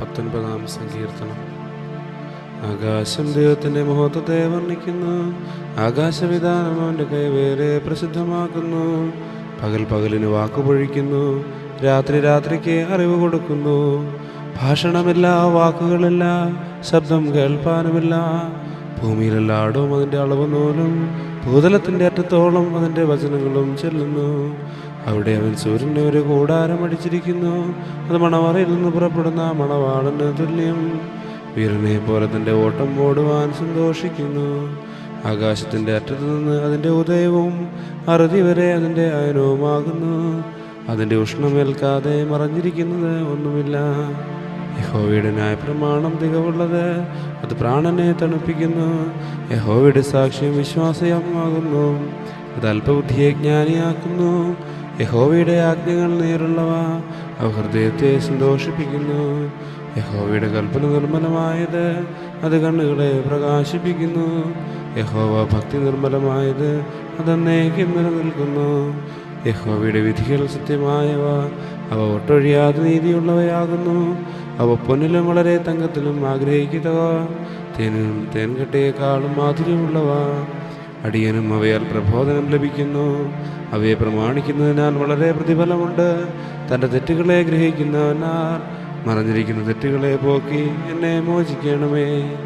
പത്തൊൻപതാം സങ്കീർത്തനം. ആകാശം ദൈവത്തിന്റെ മഹത്വത്തെ വർണിക്കുന്നു. ആകാശവിധാനം അവന്റെ കൈവേറെ പ്രസിദ്ധമാക്കുന്നു. പകൽ പകലിന് വാക്കുപൊഴിക്കുന്നു. രാത്രി രാത്രിക്ക് അറിവ് കൊടുക്കുന്നു. ഭാഷണമില്ല വാക്കുകളില്ല ശബ്ദം കേൾപ്പാനുമില്ല. ഭൂമിയിലെല്ലായിടവും അതിന്റെ അളവ് നൂലും ഭൂതലത്തിന്റെ അറ്റത്തോളം അതിന്റെ വചനങ്ങളും ചെല്ലുന്നു. അവിടെ അവൻ സൂര്യനെ ഒരു കൂടാരം അടിച്ചിരിക്കുന്നു. അത് മണവാറയിൽ നിന്ന് പുറപ്പെടുന്ന മണവാളന് തുല്യം. വീരനെ പോലെ തന്റെ ഓട്ടം ഓടുവാൻ സന്തോഷിക്കുന്നു. ആകാശത്തിന്റെ അറ്റത്തു നിന്ന് അതിന്റെ ഉദയവും അറുതി വരെ അതിന്റെ അയനവുമാകുന്നു. അതിന്റെ ഉഷ്ണമേൽക്കാതെ മറഞ്ഞിരിക്കുന്നത് ഒന്നുമില്ല. യഹോവയുടെ ന്യായപ്രമാണം തികവുള്ളത് അത് പ്രാണനെ തണുപ്പിക്കുന്നു. യഹോവയുടെ സാക്ഷ്യം വിശ്വാസയമാകുന്നു അത് അല്പബുദ്ധിയെ ജ്ഞാനിയാക്കുന്നു. യഹോവയുടെ ആജ്ഞകൾ നേരുള്ളവ അവ ഹൃദയത്തെ സന്തോഷിപ്പിക്കുന്നു. യഹോവയുടെ കൽപ്പന നിർമ്മലമായത് അത് കണ്ണുകളെ പ്രകാശിപ്പിക്കുന്നു. യഹോവ ഭക്തി നിർമ്മലമായത് അതന്നേക്കും നിലനിൽക്കുന്നു. യഹോവയുടെ വിധികൾ സത്യമായവ അവ ഒട്ടൊഴിയാതെ നീതിയുള്ളവയാകുന്നു. അവ പൊന്നിലും വളരെ തങ്കത്തിലും ആഗ്രഹിക്കുക തേനും തേൻകട്ടയേക്കാളും മാധുര്യമുള്ളവ. അടിയനും അവയാൽ പ്രബോധനം ലഭിക്കുന്നു. അവയെ പ്രമാണിക്കുന്നതിനാൽ വളരെ പ്രതിഫലമുണ്ട്. തന്റെ തെറ്റുകളെ ഗ്രഹിക്കുന്നവനാൽ മറഞ്ഞിരിക്കുന്ന തെറ്റുകളെ പോക്കി എന്നെ മോചിക്കണമേ.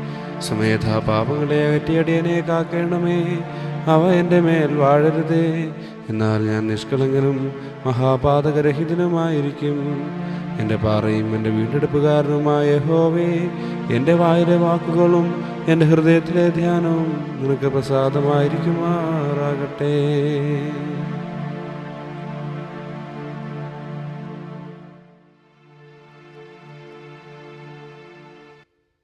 സ്വമേധാ പാപങ്ങളെ അകറ്റി അടിയനെ കാക്കണമേ. അവ എന്റെ മേൽ വാഴരുതേ. എന്നാൽ ഞാൻ നിഷ്കളങ്കനും മഹാപാതകരഹിതനുമായിരിക്കും. എന്റെ പാറയും എന്റെ വീണ്ടെടുപ്പുകാരനുമായ ഹോവേ എന്റെ വായിലെ വാക്കുകളും എന്റെ ഹൃദയത്തിലെ ധ്യാനം നിനക്ക് പ്രസാദമായിരിക്കുമാറാകട്ടെ.